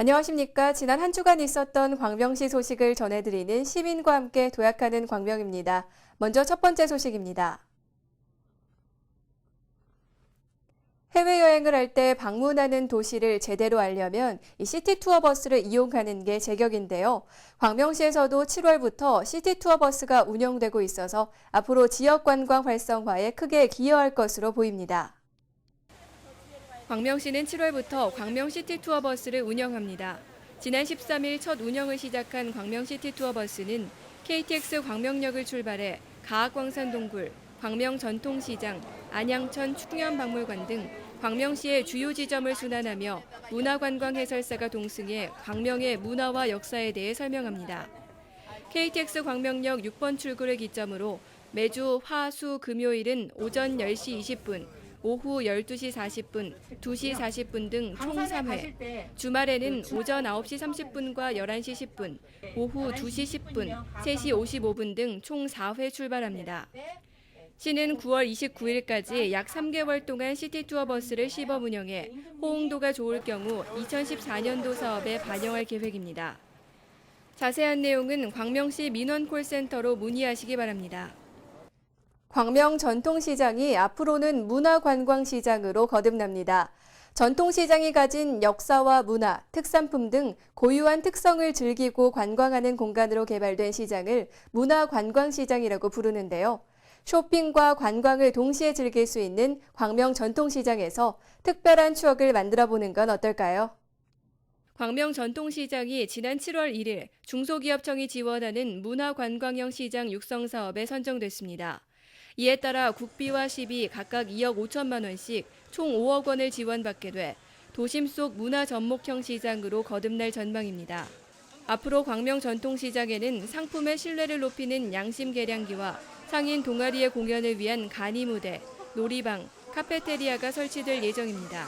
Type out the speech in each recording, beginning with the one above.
안녕하십니까. 지난 한 주간 있었던 광명시 소식을 전해드리는 시민과 함께 도약하는 광명입니다. 먼저 첫 번째 소식입니다. 해외여행을 할 때 방문하는 도시를 제대로 알려면 이 시티 투어 버스를 이용하는 게 제격인데요. 광명시에서도 7월부터 시티 투어 버스가 운영되고 있어서 앞으로 지역 관광 활성화에 크게 기여할 것으로 보입니다. 광명시는 7월부터 광명시티 투어버스를 운영합니다. 지난 13일 첫 운영을 시작한 광명시티 투어버스는 KTX 광명역을 출발해 가학광산 동굴, 광명 전통시장, 안양천 충현박물관 등 광명시의 주요 지점을 순환하며 문화관광 해설사가 동승해 광명의 문화와 역사에 대해 설명합니다. KTX 광명역 6번 출구를 기점으로 매주 화, 수, 금요일은 오전 10시 20분, 오후 12시 40분, 2시 40분 등 총 3회, 주말에는 오전 9시 30분과 11시 10분, 오후 2시 10분, 3시 55분 등 총 4회 출발합니다. 시는 9월 29일까지 약 3개월 동안 시티 투어 버스를 시범 운영해 호응도가 좋을 경우 2014년도 사업에 반영할 계획입니다. 자세한 내용은 광명시 민원 콜센터로 문의하시기 바랍니다. 광명 전통시장이 앞으로는 문화관광시장으로 거듭납니다. 전통시장이 가진 역사와 문화, 특산품 등 고유한 특성을 즐기고 관광하는 공간으로 개발된 시장을 문화관광시장이라고 부르는데요. 쇼핑과 관광을 동시에 즐길 수 있는 광명 전통시장에서 특별한 추억을 만들어 보는 건 어떨까요? 광명 전통시장이 지난 7월 1일 중소기업청이 지원하는 문화관광형 시장 육성 사업에 선정됐습니다. 이에 따라 국비와 시비 각각 2억 5천만 원씩 총 5억 원을 지원받게 돼 도심 속 문화 접목형 시장으로 거듭날 전망입니다. 앞으로 광명 전통시장에는 상품의 신뢰를 높이는 양심 계량기와 상인 동아리의 공연을 위한 간이 무대, 놀이방, 카페테리아가 설치될 예정입니다.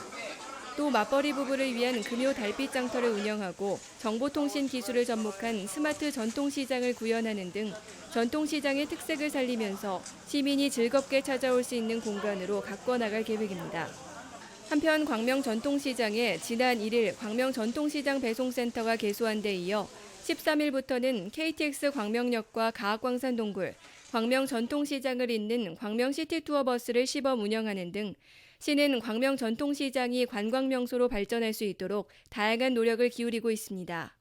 또 맞벌이 부부를 위한 금요 달빛 장터를 운영하고 정보통신 기술을 접목한 스마트 전통시장을 구현하는 등 전통시장의 특색을 살리면서 시민이 즐겁게 찾아올 수 있는 공간으로 가꿔 나갈 계획입니다. 한편 광명 전통시장에 지난 1일 광명 전통시장 배송센터가 개소한 데 이어 13일부터는 KTX 광명역과 가학광산 동굴, 광명 전통시장을 잇는 광명시티 투어버스를 시범 운영하는 등 시는 광명 전통시장이 관광명소로 발전할 수 있도록 다양한 노력을 기울이고 있습니다.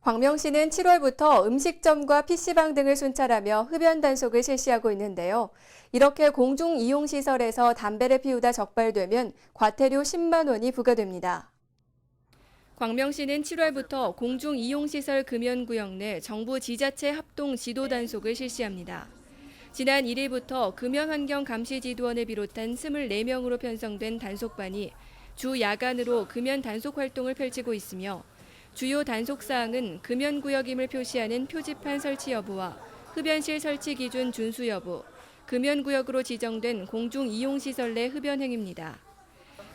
광명시는 7월부터 음식점과 PC방 등을 순찰하며 흡연 단속을 실시하고 있는데요. 이렇게 공중 이용 시설에서 담배를 피우다 적발되면 과태료 10만 원이 부과됩니다. 광명시는 7월부터 공중 이용시설 금연구역 내 정부 지자체 합동 지도 단속을 실시합니다. 지난 1일부터 금연환경감시지도원을 비롯한 24명으로 편성된 단속반이 주 야간으로 금연 단속 활동을 펼치고 있으며 주요 단속 사항은 금연구역임을 표시하는 표지판 설치 여부와 흡연실 설치 기준 준수 여부, 금연구역으로 지정된 공중 이용시설 내 흡연 행위입니다.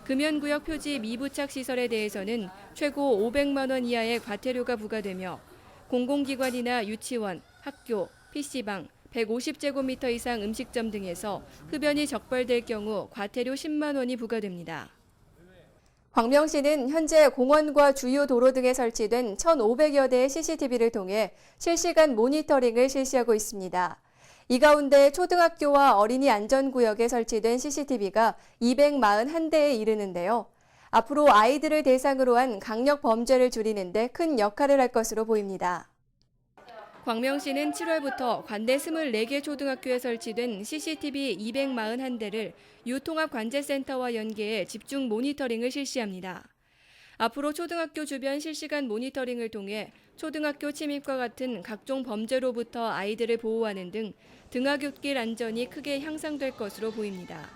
금연구역 표지 미부착 시설에 대해서는 최고 500만 원 이하의 과태료가 부과되며 공공기관이나 유치원, 학교, PC방, 150제곱미터 이상 음식점 등에서 흡연이 적발될 경우 과태료 10만 원이 부과됩니다. 광명시는 현재 공원과 주요 도로 등에 설치된 1,500여 대의 CCTV를 통해 실시간 모니터링을 실시하고 있습니다. 이 가운데 초등학교와 어린이 안전구역에 설치된 CCTV가 241대에 이르는데요. 앞으로 아이들을 대상으로 한 강력 범죄를 줄이는데 큰 역할을 할 것으로 보입니다. 광명시는 7월부터 관내 24개 초등학교에 설치된 CCTV 241대를 유통합 관제센터와 연계해 집중 모니터링을 실시합니다. 앞으로 초등학교 주변 실시간 모니터링을 통해 초등학교 침입과 같은 각종 범죄로부터 아이들을 보호하는 등 등하굣길 안전이 크게 향상될 것으로 보입니다.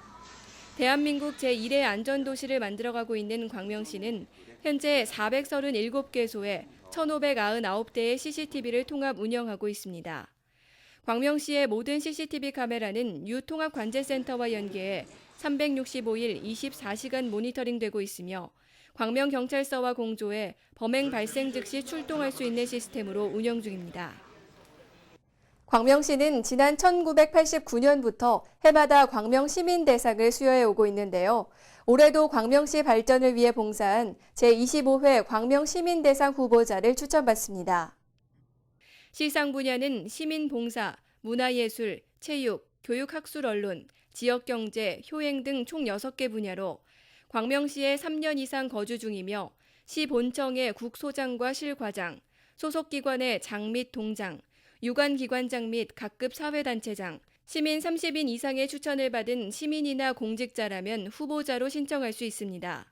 대한민국 제1의 안전도시를 만들어가고 있는 광명시는 현재 437개소에 1,599대의 CCTV를 통합 운영하고 있습니다. 광명시의 모든 CCTV 카메라는 유통합관제센터와 연계해 365일 24시간 모니터링되고 있으며 광명경찰서와 공조해 범행 발생 즉시 출동할 수 있는 시스템으로 운영 중입니다. 광명시는 지난 1989년부터 해마다 광명 시민 대상을 수여해 오고 있는데요. 올해도 광명시 발전을 위해 봉사한 제25회 광명 시민 대상 후보자를 추천받습니다. 시상 분야는 시민 봉사, 문화예술, 체육, 교육학술 언론, 지역경제, 효행 등 총 6개 분야로 광명시에 3년 이상 거주 중이며 시 본청의 국소장과 실과장, 소속기관의 장 및 동장, 유관기관장 및 각급 사회단체장, 시민 30인 이상의 추천을 받은 시민이나 공직자라면 후보자로 신청할 수 있습니다.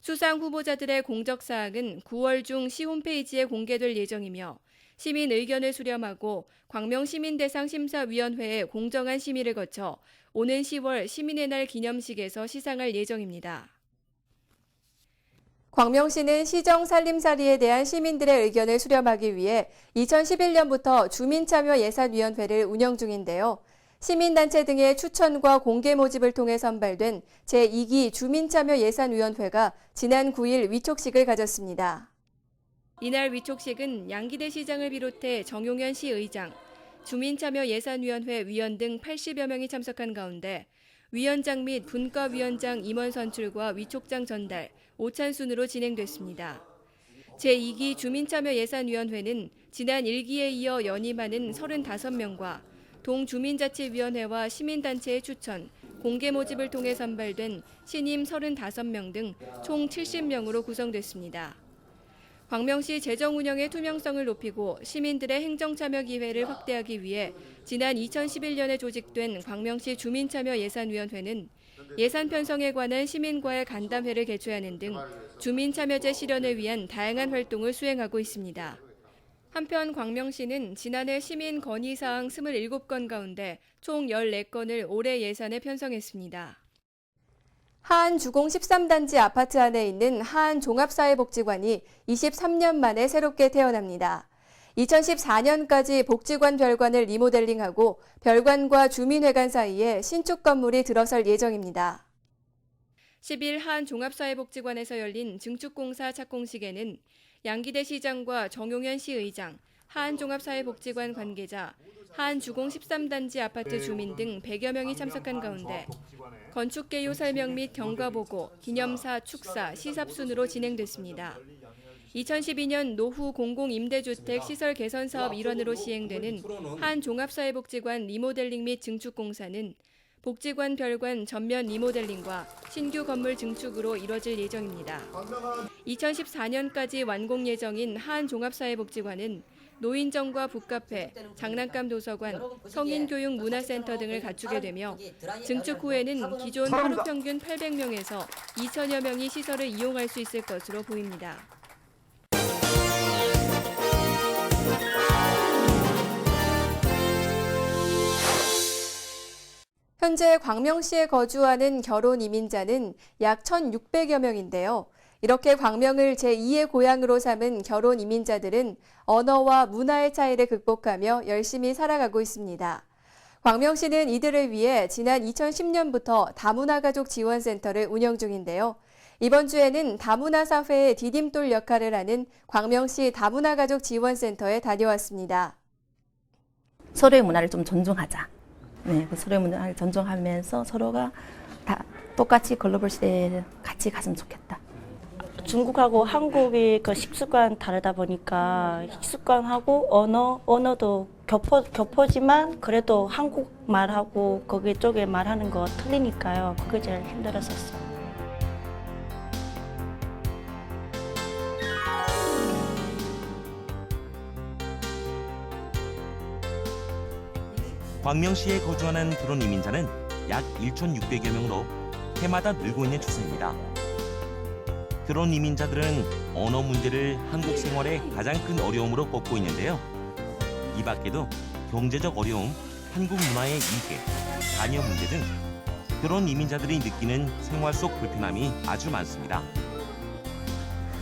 수상 후보자들의 공적 사항은 9월 중 시 홈페이지에 공개될 예정이며 시민 의견을 수렴하고 광명시민대상 심사위원회의 공정한 심의를 거쳐 오는 10월 시민의 날 기념식에서 시상할 예정입니다. 광명시는 시정 살림살이에 대한 시민들의 의견을 수렴하기 위해 2011년부터 주민참여예산위원회를 운영 중인데요. 시민단체 등의 추천과 공개 모집을 통해 선발된 제2기 주민참여예산위원회가 지난 9일 위촉식을 가졌습니다. 이날 위촉식은 양기대 시장을 비롯해 정용현 시의장, 주민참여예산위원회 위원 등 80여 명이 참석한 가운데 위원장 및 분과위원장 임원 선출과 위촉장 전달, 오찬순으로 진행됐습니다. 제2기 주민참여예산위원회는 지난 1기에 이어 연임하는 35명과 동주민자치위원회와 시민단체의 추천, 공개 모집을 통해 선발된 신임 35명 등 총 70명으로 구성됐습니다. 광명시 재정 운영의 투명성을 높이고 시민들의 행정 참여 기회를 확대하기 위해 지난 2011년에 조직된 광명시 주민참여예산위원회는 예산 편성에 관한 시민과의 간담회를 개최하는 등 주민 참여제 실현을 위한 다양한 활동을 수행하고 있습니다. 한편 광명시는 지난해 시민 건의 사항 27건 가운데 총 14건을 올해 예산에 편성했습니다. 하안 주공 13단지 아파트 안에 있는 하안 종합사회복지관이 23년 만에 새롭게 태어납니다. 2014년까지 복지관 별관을 리모델링하고 별관과 주민회관 사이에 신축 건물이 들어설 예정입니다. 10일 하안 종합사회복지관에서 열린 증축공사 착공식에는 양기대 시장과 정용현 시의장, 하안종합사회복지관 관계자, 하안주공 13단지 아파트 주민 등 100여 명이 참석한 가운데 건축 개요 설명 및 경과 보고, 기념사, 축사, 시삽순으로 진행됐습니다. 2012년 노후 공공임대주택 시설 개선 사업 일환으로 시행되는 한 종합사회복지관 리모델링 및 증축 공사는 복지관 별관 전면 리모델링과 신규 건물 증축으로 이뤄질 예정입니다. 2014년까지 완공 예정인 한 종합사회복지관은 노인정과 북카페, 장난감 도서관, 성인교육 문화센터 등을 갖추게 되며 증축 후에는 기존 하루 평균 800명에서 2천여 명이 시설을 이용할 수 있을 것으로 보입니다. 현재 광명시에 거주하는 결혼 이민자는 약 1,600여 명인데요. 이렇게 광명을 제2의 고향으로 삼은 결혼 이민자들은 언어와 문화의 차이를 극복하며 열심히 살아가고 있습니다. 광명시는 이들을 위해 지난 2010년부터 다문화 가족 지원센터를 운영 중인데요. 이번 주에는 다문화 사회의 디딤돌 역할을 하는 광명시 다문화 가족 지원센터에 다녀왔습니다. 서로의 문화를 좀 존중하자. 네, 그 서로의 문화를 존중하면서 서로가 다 똑같이 글로벌 시대에 같이 갔으면 좋겠다. 중국하고 한국이 그 식습관 다르다 보니까 식습관하고 언어 언어도 겹어 겹어지만 그래도 한국 말하고 거기 쪽에 말하는 거 틀리니까요. 그게 제일 힘들었었어요. 광명시에 거주하는 결혼 이민자는 약 1,600여 명으로 해마다 늘고 있는 추세입니다. 결혼 이민자들은 언어 문제를 한국 생활의 가장 큰 어려움으로 꼽고 있는데요. 이 밖에도 경제적 어려움, 한국 문화의 이해, 자녀 문제 등 결혼 이민자들이 느끼는 생활 속 불편함이 아주 많습니다.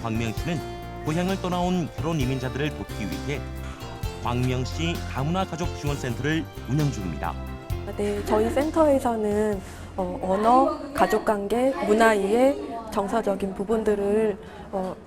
광명 시는 고향을 떠나온 결혼 이민자들을 돕기 위해 광명시 다문화 가족 지원센터를 운영 중입니다. 네, 저희 센터에서는 어, 언어, 가족관계, 문화 이해, 정서적인 부분들을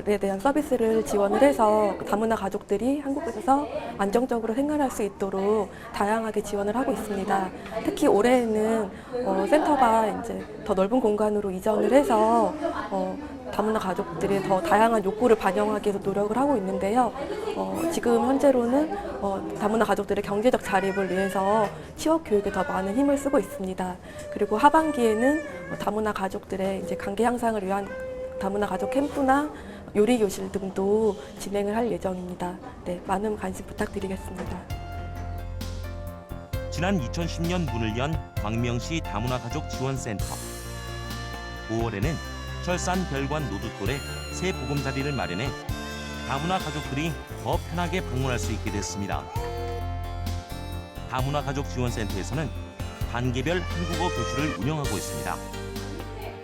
에 대한 서비스를 지원을 해서 다문화 가족들이 한국에서 안정적으로 생활할 수 있도록 다양하게 지원을 하고 있습니다. 특히 올해에는 어, 센터가 이제 더 넓은 공간으로 이전을 해서 어, 다문화 가족들의 더 다양한 욕구를 반영하기 위해서 노력을 하고 있는데요. 어, 지금 현재로는 어, 다문화 가족들의 경제적 자립을 위해서 취업 교육에 더 많은 힘을 쓰고 있습니다. 그리고 하반기에는 어, 다문화 가족들의 이제 관계 향상을 위한 다문화 가족 캠프나 요리 교실 등도 진행을 할 예정입니다. 네, 많은 관심 부탁드리겠습니다. 지난 2010년 문을 연 광명시 다문화 가족 지원센터. 5월에는 철산 별관 노두돌에 새 보금자리를 마련해 다문화 가족들이 더 편하게 방문할 수 있게 됐습니다. 다문화 가족 지원센터에서는 단계별 한국어 교실을 운영하고 있습니다.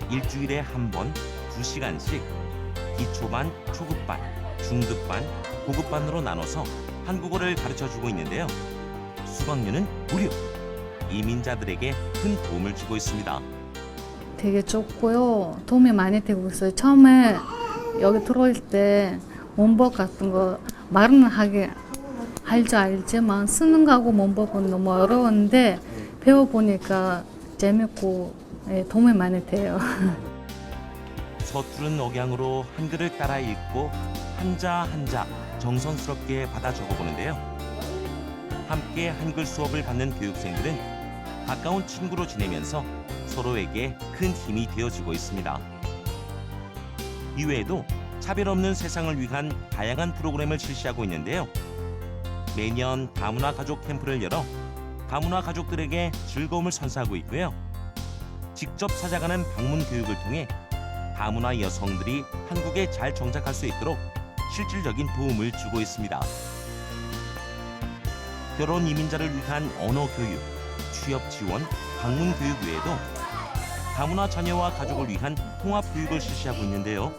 일주일에 한 번, 두 시간씩 기초반, 초급반, 중급반, 고급반으로 나눠서 한국어를 가르쳐 주고 있는데요. 수강료는 무료. 이민자들에게 큰 도움을 주고 있습니다. 되게 좋고요. 도움이 많이 되고 있어요. 처음에 여기 들어올 때 문법 같은 거 말은 하게 할줄 알지만 쓰는 거하고 문법은 너무 어려운데 배워보니까 재밌고 예, 도움이 많이 돼요. 서투른 억양으로 한글을 따라 읽고 한자 한자 정성스럽게 받아 적어보는데요. 함께 한글 수업을 받는 교육생들은 가까운 친구로 지내면서 서로에게 큰 힘이 되어주고 있습니다. 이외에도 차별 없는 세상을 위한 다양한 프로그램을 실시하고 있는데요. 매년 다문화 가족 캠프를 열어 다문화 가족들에게 즐거움을 선사하고 있고요. 직접 찾아가는 방문 교육을 통해 다문화 여성들이 한국에 잘 정착할 수 있도록 실질적인 도움을 주고 있습니다. 결혼 이민자를 위한 언어 교육, 취업 지원, 방문 교육 외에도 다문화 자녀와 가족을 위한 통합 교육을 실시하고 있는데요.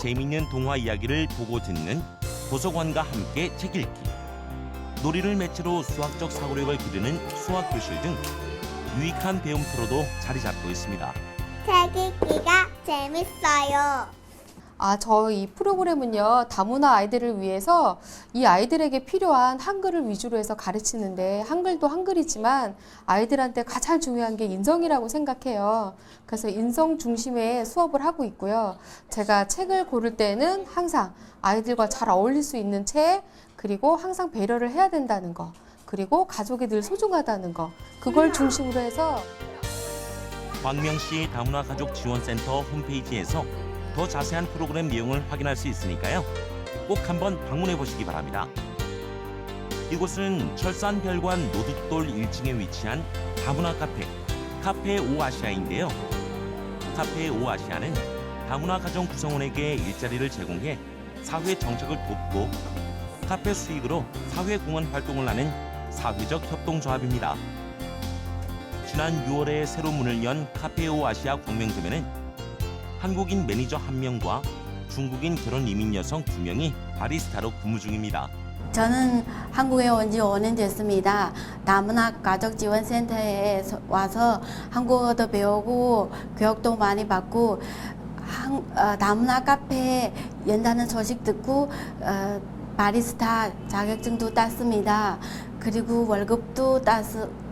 재미있는 동화 이야기를 보고 듣는 도서관과 함께 책 읽기, 놀이를 매체로 수학적 사고력을 기르는 수학 교실 등 유익한 배움 프로도 자리 잡고 있습니다. 책 읽기가 재밌어요. 아, 저 이 프로그램은요, 다문화 아이들을 위해서 이 아이들에게 필요한 한글을 위주로 해서 가르치는데, 한글도 한글이지만 아이들한테 가장 중요한 게 인성이라고 생각해요. 그래서 인성 중심의 수업을 하고 있고요. 제가 책을 고를 때는 항상 아이들과 잘 어울릴 수 있는 책, 그리고 항상 배려를 해야 된다는 거, 그리고 가족이 늘 소중하다는 거, 그걸 중심으로 해서 광명시 다문화 가족 지원센터 홈페이지에서 더 자세한 프로그램 내용을 확인할 수 있으니까요. 꼭 한번 방문해 보시기 바랍니다. 이곳은 철산 별관 노두돌 1층에 위치한 다문화 카페 카페 오아시아인데요. 카페 오아시아는 다문화 가정 구성원에게 일자리를 제공해 사회 정착을 돕고 카페 수익으로 사회 공헌 활동을 하는 사회적 협동조합입니다. 지난 6월에 새로 문을 연 카페오 아시아 광명점에는 한국인 매니저 한 명과 중국인 결혼 이민 여성 두 명이 바리스타로 근무 중입니다. 저는 한국에 온 지 5년 됐습니다. 다문화 가족 지원센터에 서- 와서 한국어도 배우고 교육도 많이 받고 한, 어, 다문화 카페 연다는 소식 듣고 어, 바리스타 자격증도 땄습니다. 그리고 월급도 땄,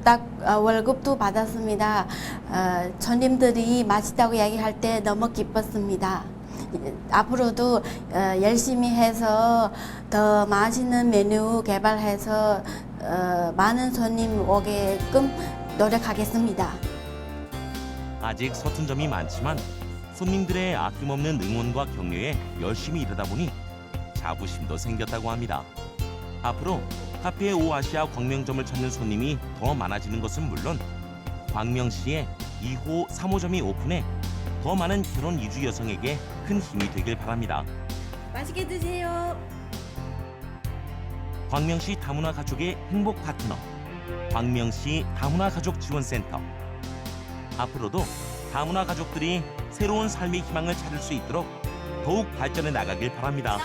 딱 어, 월급도 받았습니다. 어, 손님들이 맛있다고 얘기할 때 너무 기뻤습니다. 앞으로도 어, 열심히 해서 더 맛있는 메뉴 개발해서 어, 많은 손님 오게끔 노력하겠습니다. 아직 서툰 점이 많지만 손님들의 아낌없는 응원과 격려에 열심히 일하다 보니 자부심도 생겼다고 합니다. 앞으로 카페 오아시아 광명점을 찾는 손님이 더 많아지는 것은 물론 광명시에 2호, 3호점이 오픈해 더 많은 결혼 이주 여성에게 큰 힘이 되길 바랍니다. 맛있게 드세요. 광명시 다문화 가족의 행복 파트너 광명시 다문화 가족 지원센터 앞으로도 다문화 가족들이 새로운 삶의 희망을 찾을 수 있도록 더욱 발전해 나가길 바랍니다.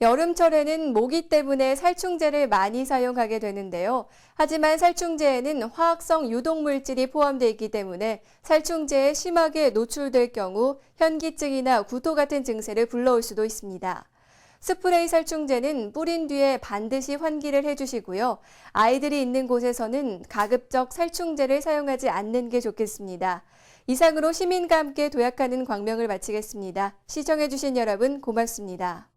여름철에는 모기 때문에 살충제를 많이 사용하게 되는데요. 하지만 살충제에는 화학성 유독물질이 포함되어 있기 때문에 살충제에 심하게 노출될 경우 현기증이나 구토 같은 증세를 불러올 수도 있습니다. 스프레이 살충제는 뿌린 뒤에 반드시 환기를 해주시고요. 아이들이 있는 곳에서는 가급적 살충제를 사용하지 않는 게 좋겠습니다. 이상으로 시민과 함께 도약하는 광명을 마치겠습니다. 시청해주신 여러분 고맙습니다.